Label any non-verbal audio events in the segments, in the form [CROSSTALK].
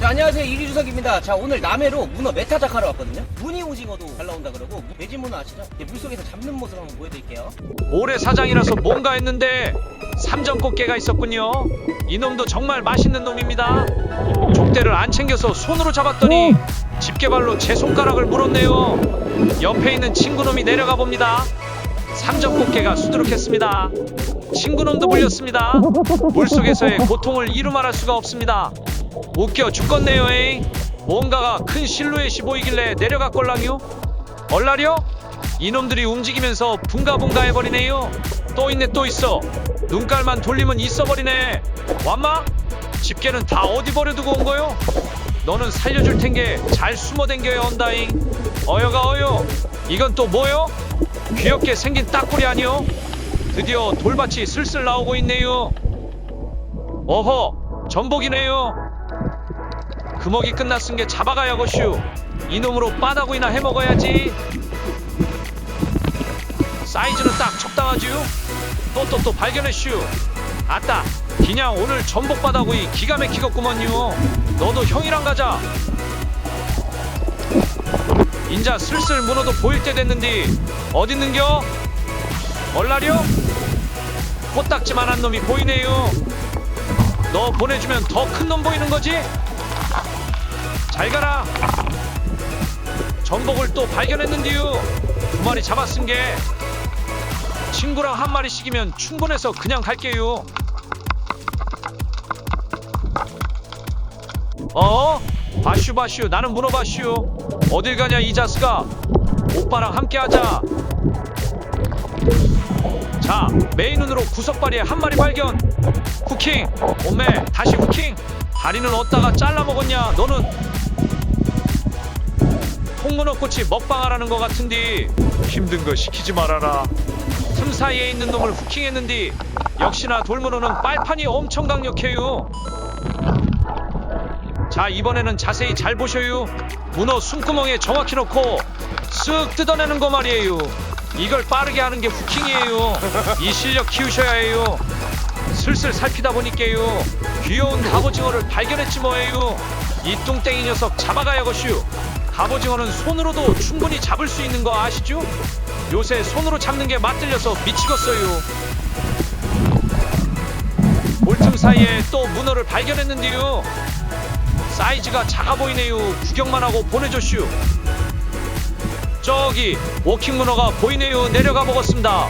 자, 안녕하세요. 이리주석입니다. 자, 오늘 남해로 문어 메타작하러 왔거든요. 무늬 오징어도 잘 나온다 그러고, 돼지 문어 아시죠? 이제 물속에서 잡는 모습 한번 보여드릴게요. 모래 사장이라서 뭔가 했는데 삼점꽃게가 있었군요. 이놈도 정말 맛있는 놈입니다. 족대를 안 챙겨서 손으로 잡았더니 집게발로 제 손가락을 물었네요. 옆에 있는 친구놈이 내려가 봅니다. 삼점꽃게가 수두룩했습니다. 친구놈도 물렸습니다. 물속에서의 고통을 이루 말할 수가 없습니다. 웃겨 죽겠네요, 에이. 뭔가가 큰 실루엣이 보이길래 내려갔걸랑요. 얼라려? 이놈들이 움직이면서 붕가붕가 해버리네요. 또 있네 또 있어. 눈깔만 돌리면 있어버리네. 완마? 집게는 다 어디 버려두고 온 거요? 너는 살려줄 텐게 잘 숨어 댕겨야 온다잉. 어여가 어여. 이건 또 뭐요? 귀엽게 생긴 딱꼬리 아니요? 드디어 돌밭이 슬슬 나오고 있네요. 어허, 전복이네요. 금어기 끝났은 게 잡아가야겠슈. 이놈으로 빠다구이나 해먹어야지. 사이즈는 딱 적당하지요? 또또 또 발견했슈. 아따, 그냥 오늘 전복 바다구이 기가 막히겠구먼요. 너도 형이랑 가자. 인자 슬슬 문어도 보일 때 됐는디 어딨는겨? 얼라려? 코딱지만한 놈이 보이네요. 너 보내주면 더 큰 놈 보이는 거지? 잘 가라. 전복을 또 발견했는디요. 두 마리 잡았은 게 친구랑 한 마리씩이면 충분해서 그냥 갈게요. 어? 바슈 바슈 나는 문어 바슈 어딜 가냐 이 자스가 오빠랑 함께 하자 자 메인 눈으로 구석바리에 한 마리 발견. 후킹 오메 다시 후킹. 다리는 어디다가 잘라 먹었냐 너는? 통문어 꽃이 먹방하라는 것 같은디. 힘든 거 시키지 말아라. 틈 사이에 있는 놈을 후킹했는디. 역시나 돌문어는 빨판이 엄청 강력해요. 자 이번에는 자세히 잘 보셔요. 문어 숨구멍에 정확히 넣고 쓱 뜯어내는 거 말이에요 이걸 빠르게 하는 게 후킹이에요. 이 실력 키우셔야 해요. 슬슬 살피다 보니까요. 귀여운 갑오징어를 발견했지 뭐예요. 이 뚱땡이 녀석 잡아가야겠슈 갑오징어는 손으로도 충분히 잡을 수 있는 거 아시죠? 요새 손으로 잡는 게 맛들려서 미치겠어요. 볼틈 사이에 또 문어를 발견했는데요. 사이즈가 작아 보이네요. 구경만 하고 보내줘슈. 저기 워킹 문어가 보이네요. 내려가 보겠습니다.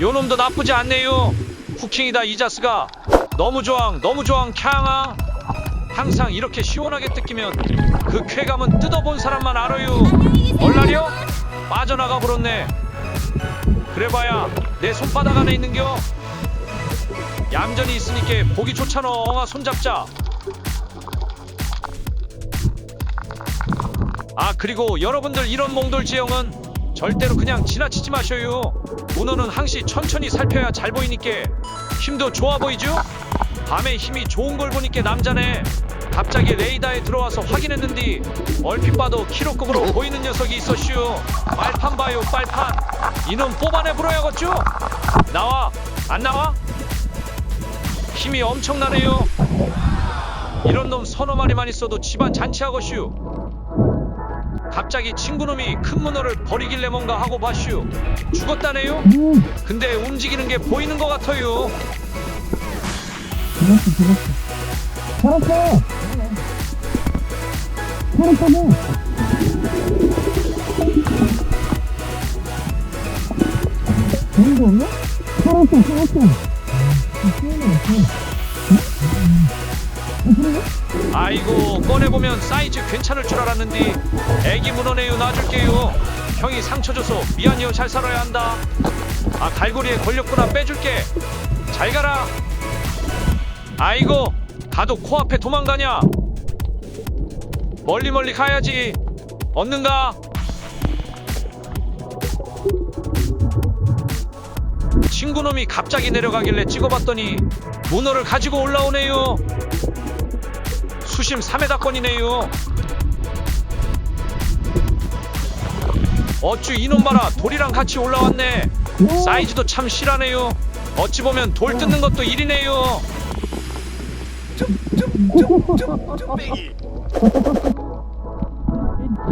요놈도 나쁘지 않네요. 후킹이다 이자스가 너무 좋아 너무 좋아 캬앙아 항상 이렇게 시원하게 뜯기면 그 쾌감은 뜯어본 사람만 알아요. 얼라려? 빠져나가 버렸네. 그래봐야 내 손바닥 안에 있는겨. 얌전히 있으니까 보기 좋잖아. 엉아 손잡자. 아 그리고 여러분들 이런 몽돌 지형은 절대로 그냥 지나치지 마셔요 문어는 항시 천천히 살펴야 잘 보이니까 힘도 좋아 보이죠? 밤에 힘이 좋은 걸 보니까 남자네 갑자기 레이더에 들어와서 확인했는디 얼핏 봐도 키로급으로 보이는 녀석이 있었슈 빨판 봐요 빨판 이놈 뽑아내 불어야겠죠? 나와 안 나와? 힘이 엄청나네요 이런 놈 서너 마리만 있어도 집안 잔치하겠슈 갑자기 친구놈이 큰 문어를 버리길래 뭔가 하고 봤슈 죽었다네요? 근데 움직이는 게 보이는 것 같아요 죽었어, 죽었어. 살았어! 살았다고! 좋은 거 없나? 살았어, 살았어! 아, 시원해, 아이고 꺼내보면 사이즈 괜찮을 줄 알았는데 애기 문어네요 놔줄게요. 형이 상처 줘서 미안해요. 잘 살아야 한다. 아 갈고리에 걸렸구나. 빼줄게. 잘 가라. 아이고 가도 코앞에 도망가냐. 멀리 멀리 가야지. 얻는가? 친구놈이 갑자기 내려가길래 찍어봤더니 문어를 가지고 올라오네요 수심 3m권이네요. 어쭈 이놈 봐라 돌이랑 같이 올라왔네. 사이즈도 참 실하네요. 어찌 보면 돌 뜯는 것도 일이네요.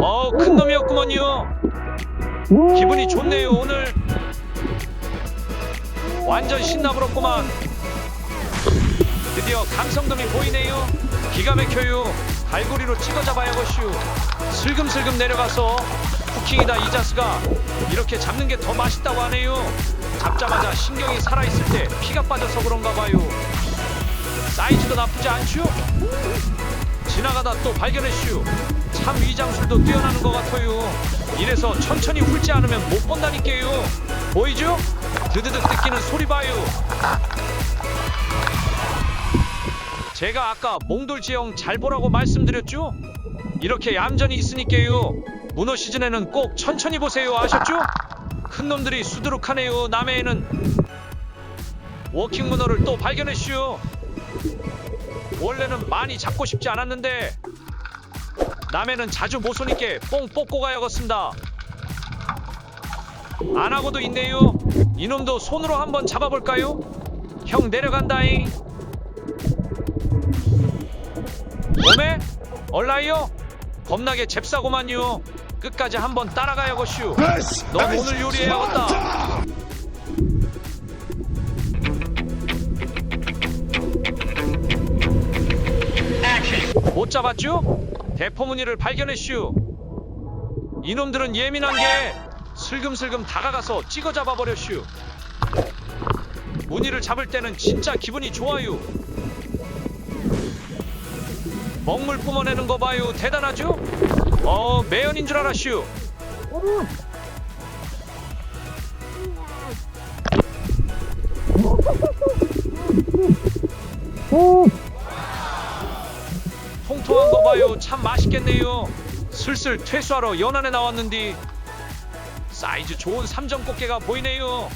어, 큰 놈이었구먼요. 기분이 좋네요, 오늘. 완전 신나부럽구만. 드디어 감성돔이 보이네요. 기가 막혀요. 갈고리로 찍어 잡아야겠슈. 슬금슬금 내려가서 쿠킹이다 이자스가 이렇게 잡는 게 더 맛있다고 하네요. 잡자마자 신경이 살아있을 때 피가 빠져서 그런가 봐요. 사이즈도 나쁘지 않슈? 지나가다 또 발견했슈. 참 위장술도 뛰어나는 것 같아요. 이래서 천천히 훑지 않으면 못 본다니까요. 보이죠? 드드득 뜯기는 소리 봐요. 제가 아까 몽돌지형 잘 보라고 말씀드렸죠? 이렇게 얌전히 있으니까요. 문어 시즌에는 꼭 천천히 보세요. 아셨죠? 큰 놈들이 수두룩하네요. 남해에는 워킹 문어를 또 발견했슈. 원래는 많이 잡고 싶지 않았는데 남해는 자주 못 오니까 뽕 뽑고 가야겠습니다. 안 하고도 있네요. 이놈도 손으로 한번 잡아볼까요? 형 내려간다잉. 오메? 얼라이요? 겁나게 잽싸고만요. 끝까지 한번 따라가야겠슈. 넌 오늘 요리해야겠다. 못 잡았죠? 대포무늬를 발견했슈. 이놈들은 예민한 게 슬금슬금 다가가서 찍어 잡아버렸슈. 무늬를 잡을 때는 진짜 기분이 좋아요. 먹물 뿜어내는 거 봐요. 대단하죠? 어, 매연인 줄 알았슈. 오! 통통한 거 봐요. 참 맛있겠네요. 슬슬 퇴수하러 연안에 나왔는디 사이즈 좋은 삼점 꽃게가 보이네요.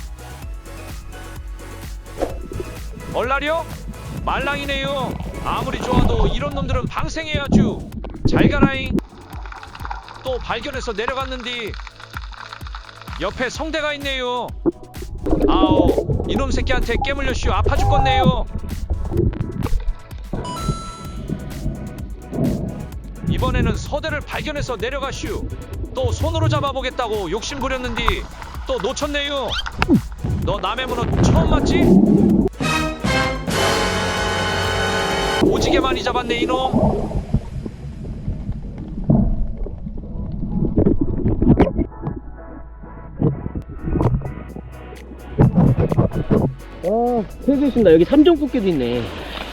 얼라려? 말랑이네요. 아무리 좋아도 이런 놈들은 방생해야죠. 잘 가라잉. 또 발견해서 내려갔는디 옆에 성대가 있네요. 아우 이놈 새끼한테 깨물려슈 아파 죽겠네요. 이번에는 서대를 발견해서 내려가슈. 또 손으로 잡아보겠다고 욕심 부렸는디 또 놓쳤네요. 너 남의 문어 처음 맞지? 오지게 많이 잡았네 이놈. 어, 세개 있습니다. 여기 삼정 꽃게도 있네.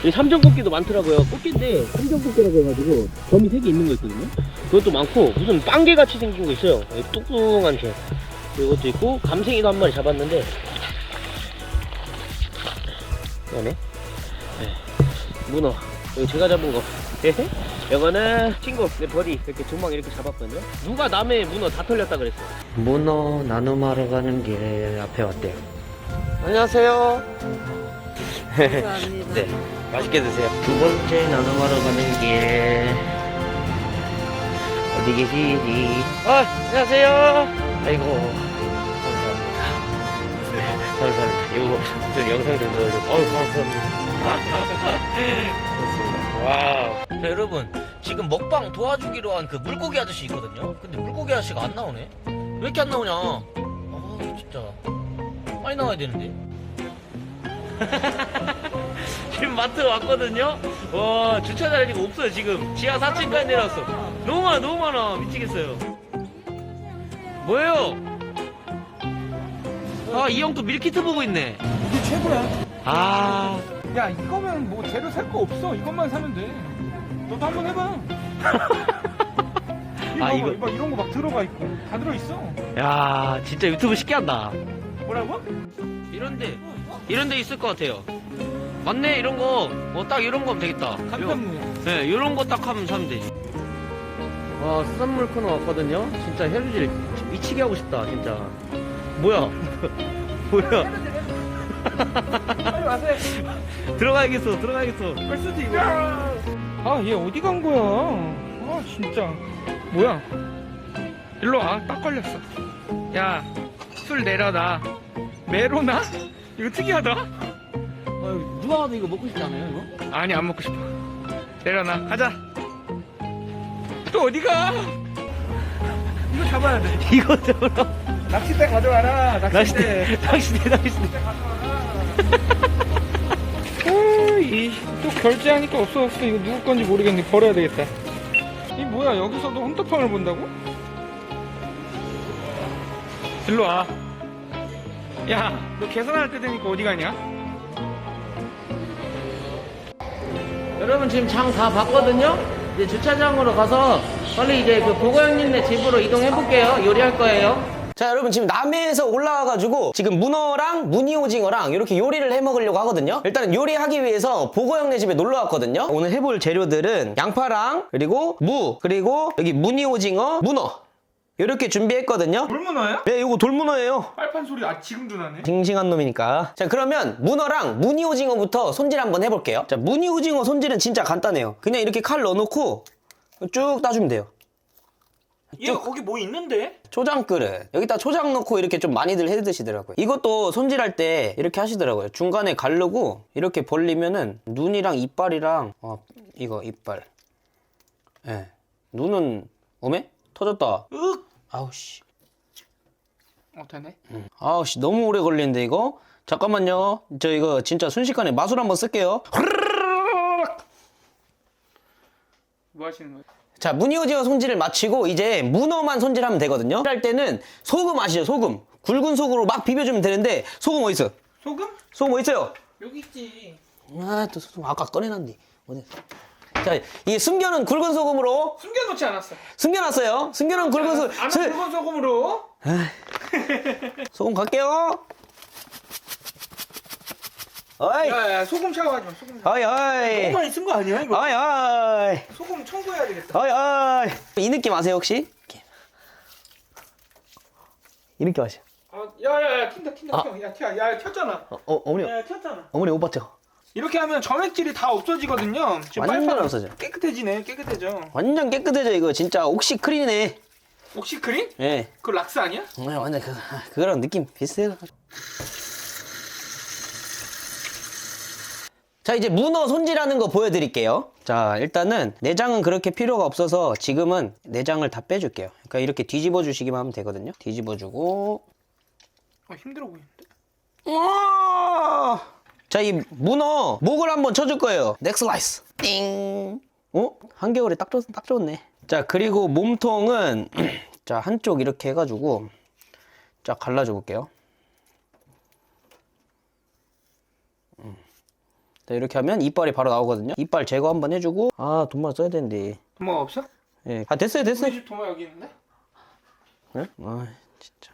여기 삼정 꽃게도 많더라고요. 꽃게인데 삼정 꽃게라고 해가지고 점이 세 개 있는 거 있거든요. 그것도 많고 무슨 빵개 같이 생긴 거 있어요. 여기 뚱뚱한 게. 이것도 있고 감생이도 한 마리 잡았는데. 그다음에 네. 문어. 여기 제가 잡은 거. 이거는 친구, 내 버리 이렇게 조망 이렇게 잡았거든요. 누가 남의 문어 다 털렸다 그랬어. 문어 나눔하러 가는 길에 앞에 왔대요. 안녕하세요. 감사합니다. [LAUGHS] 네, 맛있게 드세요. 두 번째 나눔하러 가는 길 어디 계시니? 아, 안녕하세요. 아이고 감사합니다. 네, 감사합니다. 이거 좀 영상 좀 넣어줘. 어우 감사합니다. 와우. 자, 여러분 지금 먹방 도와주기로 한 그 물고기 아저씨 있거든요? 근데 물고기 아저씨가 안 나오네? 왜 이렇게 안 나오냐? 아 진짜 빨리 나와야 되는데. [LAUGHS] 지금 마트 왔거든요? 와 주차 자리가 없어요 지금. 지하 4층까지 내려왔어. 너무 많아 너무 많아. 미치겠어요. 뭐예요? 아 이 형 또 밀키트 보고 있네. 이게 최고야. 아 야 이거면 뭐 재료 살 거 없어. 이것만 사면 돼. 너도 한번 해봐. [LAUGHS] 아, 봐, 이거- 이거 이런 거 막 들어가 있고 다 들어 있어. 야, 진짜 유튜브 쉽게 한다. 뭐라고? 이런데, 이런데 있을 것 같아요. 맞네, 이런 거. 어, 딱 이런 거 하면 되겠다. 간편무. 네, 이런 거 딱 하면 사면 되지. 와, 수산물 코너 왔거든요? 진짜 해루질 미치게 하고 싶다, 진짜. 뭐야? [LAUGHS] 뭐야? 빨리 와세요. 들어가야겠어, 들어가야겠어. 벌써도 이거. 아, 얘 어디 간 거야? 아, 진짜. 뭐야? 일로 와. 딱 걸렸어. 야, 술 내려놔. 메로나? 이거 특이하다. 누가 봐도 이거 먹고 싶지 않아요 이거? 아니 안 먹고 싶어 내려놔 가자 또 어디 가 이거 잡아야 돼 [LAUGHS] 이거 잡으러 낚싯대 가져와라 낚싯대 낚싯대 낚싯대 아, 이, 또 결제하니까 없어졌어 이거 누구 건지 모르겠네 버려야 되겠다 이 뭐야 여기서도 헌터팡을 본다고? 일로 와 야 너 계산할 때 되니까 어디 가냐? 여러분 지금 장 다 봤거든요? 이제 주차장으로 가서 빨리 이제 그 보고 형님네 집으로 이동해 볼게요. 요리할 거예요. 자 여러분 지금 남해에서 올라와가지고 지금 문어랑 무늬오징어랑 이렇게 요리를 해 먹으려고 하거든요. 일단은 요리하기 위해서 보고 형네 집에 놀러 왔거든요. 오늘 해볼 재료들은 양파랑 그리고 무 그리고 여기 무늬오징어 문어. 이렇게 준비했거든요. 돌문어야? 네 이거 돌문어예요. 빨판 소리 아 지금도 나네. 싱싱한 놈이니까. 자 그러면 문어랑 무늬오징어부터 손질 한번 해볼게요. 자 무늬오징어 손질은 진짜 간단해요. 그냥 이렇게 칼 넣어놓고 쭉 따주면 돼요 얘 거기 뭐 있는데? 초장 그릇. 여기다 초장 넣고 이렇게 좀 많이들 해 드시더라고요. 이것도 손질할 때 이렇게 하시더라고요. 중간에 가르고 이렇게 벌리면은 눈이랑 이빨이랑 어 이거 이빨. 예. 눈은 어메? 터졌다. 윽! 아우씨. 어 되네. 아우씨. 너무 오래 걸리는데 이거? 잠깐만요. 저 이거 진짜 순식간에 마술 한번 쓸게요. 뭐 하시는 거예요? 자 무늬오징어 손질을 마치고 이제 문어만 손질하면 되거든요 할 때는 소금 아시죠 소금 굵은 속으로 막 비벼주면 되는데 소금 어디 있어 소금? 소금 어디 있어요 여기 있지 아, 또 소금 아까 꺼내놨는데. 어디? 자, 이 숨겨놓은 굵은 소금으로 숨겨놓지 않았어 숨겨놨어요. 숨겨놓은 굵은 소금. 안 굵은 소금으로 [LAUGHS] 소금 갈게요. 어이, 야 야 소금 샤워하지 마 소금 샤워 어이, 어이, 많이 쓴거 아니야 이거? 어이, 어이, 소금 청소해야 되겠다 어이, 어이. 이 느낌 아세요 혹시? 이 느낌 아시죠? 아, 야 야 야 튄다 튄다 아. 튀어 야 튀어 야 튀었잖아 어, 어 어머니, 야 튀었잖아 어머니 못 봤죠? 이렇게 하면 점액질이 다 없어지거든요 지금 완전 빨판 없어져. 깨끗해지네 깨끗해져 완전 깨끗해져 이거 진짜 옥시 크린이네. 옥시크린? 예. 그거 락스 아니야? 네, 완전 그, 그거랑 느낌 비슷해요. 자, 이제 문어 손질하는 거 보여드릴게요. 자, 일단은 내장은 그렇게 필요가 없어서 지금은 내장을 다 빼줄게요. 그러니까 이렇게 뒤집어 주시기만 하면 되거든요. 뒤집어 주고. 어, 힘들어 보이는데? 우와! 자, 이 문어 목을 한번 쳐줄 거예요. 넥 슬라이스. 띵. 어? 한겨울에 딱, 좋, 딱 좋네. 자, 그리고 몸통은 [CLEARS THROAT] 자, 한쪽 이렇게 해가지고 자, 갈라줘 볼게요. 자, 이렇게 하면 이빨이 바로 나오거든요. 이빨 제거 한번 해주고 아, 돈만 써야 되는데. 도마가 없어? 예. 아, 됐어요, 됐어요. 우리 집 도마 여기 있는데? 예? 아, 진짜.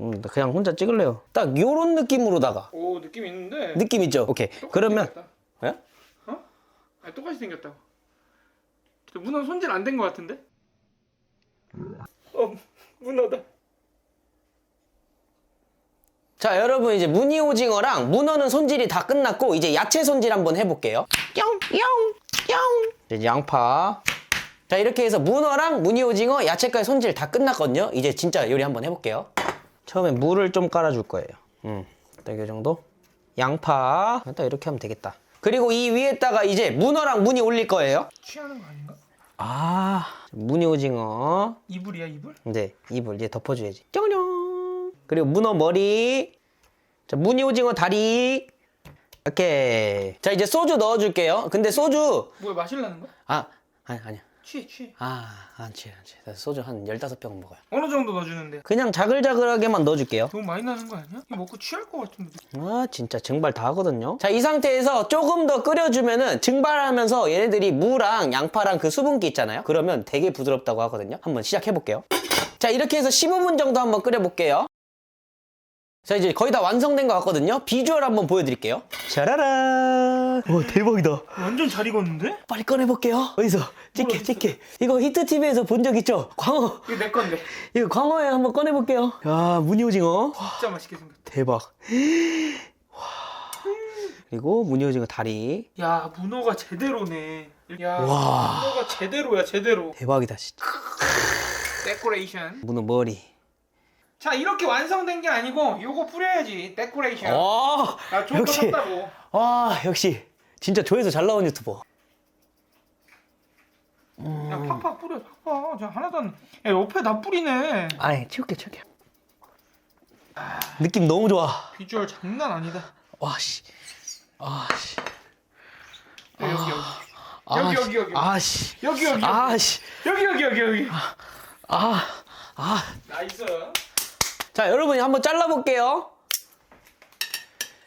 음, 나 그냥 혼자 찍을래요. 딱 요런 느낌으로다가 오 느낌 있는데 느낌 있죠? 오케이. 똑같이 그러면 생겼다. 예? 어? 아니 똑같이 생겼다고 저 문어 손질 안된거 같은데? 어 문어다 자 여러분 이제 무늬 오징어랑 문어는 손질이 다 끝났고 이제 야채 손질 한번 해볼게요. 뿅뿅뿅. 이제 양파. 자 이렇게 해서 문어랑 무늬 오징어 야채까지 손질 다 끝났거든요. 이제 진짜 요리 한번 해볼게요. 처음에 물을 좀 깔아줄 거예요. 음, 딱 이 정도. 양파. 딱 이렇게 하면 되겠다. 그리고 이 위에다가 이제 문어랑 무늬 올릴 거예요. 취하는 거 아닌가? 아 무늬 오징어. 이불이야 이불? 네, 입을 이제 덮어줘야지. 쩌렁. 그리고 문어 머리. 자, 무늬 오징어 다리. 오케이. 자, 이제 소주 넣어줄게요. 근데 소주. 뭐야 마실라는 거야? 아, 아니, 아니야. 취해 취해 아, 안 취해, 안 취해. 나 소주 한 15병 먹어요. 어느 정도 넣어주는데? 그냥 자글자글하게만 넣어줄게요. 너무 많이 나는 거 아니야? 이거 먹고 취할 것 같은데 아, 진짜 증발 다 하거든요. 자, 이 상태에서 조금 더 끓여주면은 증발하면서 얘네들이 무랑 양파랑 그 수분기 있잖아요. 그러면 되게 부드럽다고 하거든요. 한번 시작해볼게요. 자, 이렇게 해서 15분 정도 한번 끓여볼게요. 자, 이제 거의 다 완성된 것 같거든요. 비주얼 한번 보여드릴게요. 샤라라. 와, 대박이다. 완전 잘 익었는데? 빨리 꺼내볼게요. 어디서? 찍게, 찍게. 이거 히트TV에서 본 적 있죠? 광어. 이거 내 건데 이거 광어에 한번 꺼내볼게요. 야, 무늬오징어. 진짜 맛있게 생겼다 대박. 와. 그리고 무늬오징어 다리. 야 문어가 제대로네 야 와. 문어가 제대로야 제대로 대박이다, 진짜. 데코레이션 문어 머리. 자 이렇게 완성된 게 아니고 요거 뿌려야지 데코레이션 어, 나 좋은 거 역시. 샀다고 아, 역시. 진짜 조회수 잘 나온 유튜버. 야 팍팍 뿌려 팍팍 자 하나도 안... 야 옆에 다 뿌리네 아이, 치울게, 치울게. 느낌 너무 좋아. 비주얼 장난 아니다 와, 씨. 아, 씨. 야, 여기 여기 아, 여기, 씨. 여기, 여기. 아, 씨. 여기 여기 아, 씨. 여기 여기 여기 여기 아, 아. 나이스 야 자, 여러분이 한번 잘라볼게요.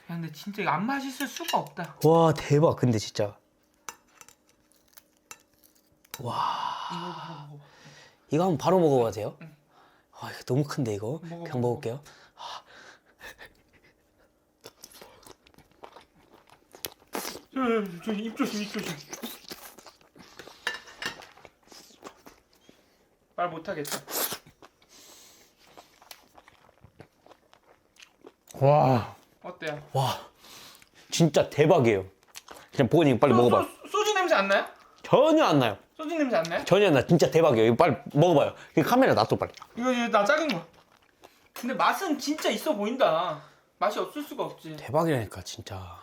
근데 진짜 이거 안 맛있을 수가 없다 와, 대박. 근데 진짜. 이거 바로 먹어봐 이거 한번 바로 먹어봐도 돼요? 아, 이거 너무 큰데, 이거. 먹어, 그냥 먹어. 먹을게요. 저입 조심 입 조심 말 못하겠다 와. 어때요? 와. 진짜 대박이에요. 그냥 보고 이거 빨리 먹어봐. 소, 소주 냄새 안 나요? 전혀 안 나요. 소주 냄새 안 나요? 전혀 안 나. 진짜 대박이에요. 이거 빨리 먹어봐요. 이 카메라 놔둬, 빨리. 이거 이거 나 작은 거 근데 맛은 진짜 있어 보인다 맛이 없을 수가 없지 대박이라니까, 진짜.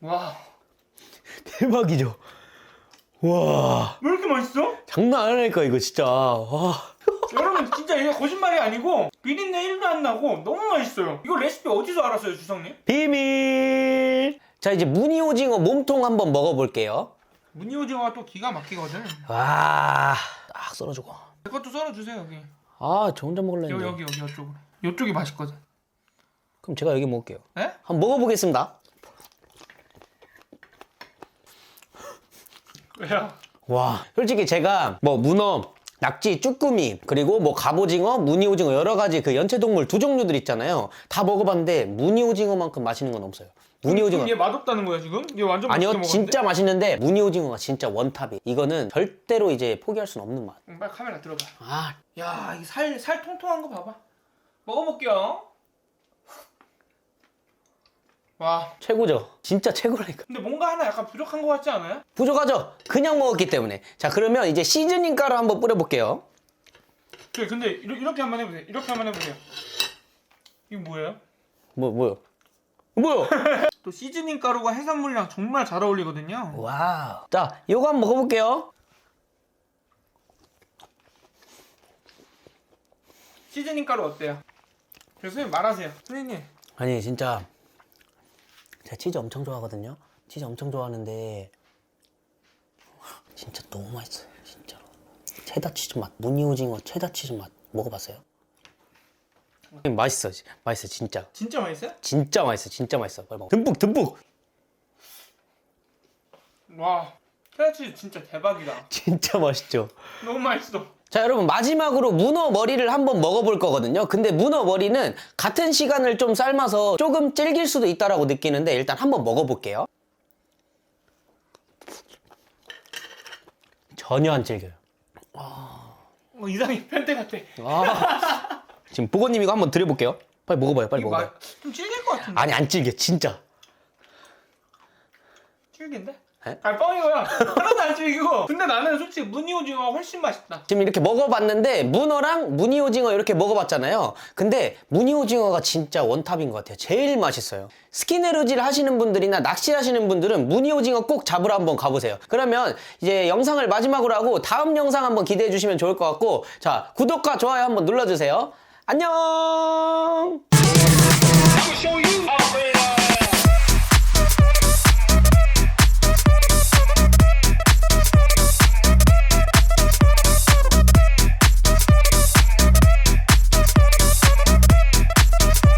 와 대박이죠? 와. 왜 이렇게 맛있어? 장난 아니라니까, 이거 진짜. 와. 여러분 진짜 이게 거짓말이 아니고 비린내 1도 안 나고 너무 맛있어요 이거 레시피 어디서 알았어요 주성님? 비밀! 자, 이제 무늬 오징어 몸통 한번 먹어볼게요. 무늬 오징어가 또 기가 막히거든 와. 딱 썰어주고. 이것도 썰어주세요 여기 아, 저 혼자 먹을래 여기. 여기 여기 이쪽으로 이쪽이 맛있거든 그럼 제가 여기 먹을게요. 에? 한번 먹어보겠습니다. 왜요? 와. 솔직히 제가 뭐 문어, 낙지, 쭈꾸미, 그리고 뭐 갑오징어, 무늬오징어 여러 가지 그 연체동물 두 종류들 있잖아요. 다 먹어봤는데 무늬오징어만큼 맛있는 건 없어요. 무늬오징어. 얘 맛없다는 거야 지금? 얘 완전 아니요, 맛있게? 진짜 맛있는데 무늬오징어가 진짜 원탑이. 이거는 절대로 이제 포기할 수는 없는 맛. 응, 빨리 카메라 들어봐 아, 야, 이 살, 살 통통한 거 봐봐. 먹어볼게요. 와, 최고죠. 진짜 최고라니까. 근데 뭔가 하나 약간 부족한 거 같지 않아요? 부족하죠? 그냥 먹었기 때문에. 자, 그러면 이제 시즈닝 가루 한번 뿌려볼게요. 그래, 근데 이렇게, 이렇게 한번 해보세요. 이렇게 한번 해보세요. 이거 뭐예요? 뭐, 뭐요? 뭐요? [LAUGHS] 또 시즈닝 가루가 해산물이랑 정말 잘 어울리거든요. 와우. 자, 요거 한번 먹어볼게요. 시즈닝 가루 어때요? 그래서 선생님 말하세요. 선생님. 아니 진짜 제가 치즈 엄청 좋아하거든요. 치즈 엄청 좋아하는데 [LAUGHS] 진짜 너무 맛있어요. 진짜로. 체다 치즈 맛, 무늬 오징어 체다 치즈 맛 먹어봤어요? 맛있어, 맛있어 진짜. 진짜 맛있어요? 진짜 맛있어, 진짜 맛있어. 빨리 먹어. 듬뿍 듬뿍. 와, 페라치즈 진짜 대박이다. [LAUGHS] 진짜 맛있죠. 너무 맛있어. 자 여러분 마지막으로 문어 머리를 한번 먹어볼 거거든요 근데 문어 머리는 같은 시간을 좀 삶아서 조금 질길 수도 있다라고 느끼는데 일단 한번 먹어볼게요 전혀 안 질겨요 어, 이상해. 편태 같아. 아. 지금 보건님 이거 한번 드려볼게요 빨리 먹어봐요 빨리 이거 먹어봐요 마- 좀 질길 것 같은데. 아니 안 질겨 진짜 질긴데? 에? 아니 뻥이고요. 하나도 안 질기고. 근데 나는 솔직히 무늬 오징어가 훨씬 맛있다. 지금 이렇게 먹어봤는데 문어랑 무늬 오징어 이렇게 먹어봤잖아요 근데 무늬 오징어가 진짜 원탑인 것 같아요 제일 맛있어요 스키네르질 하시는 분들이나 낚시하시는 분들은 무늬 오징어 꼭 잡으러 한번 가보세요 그러면 이제 영상을 마지막으로 하고 다음 영상 한번 기대해 주시면 좋을 것 같고 자 구독과 좋아요 한번 눌러주세요 안녕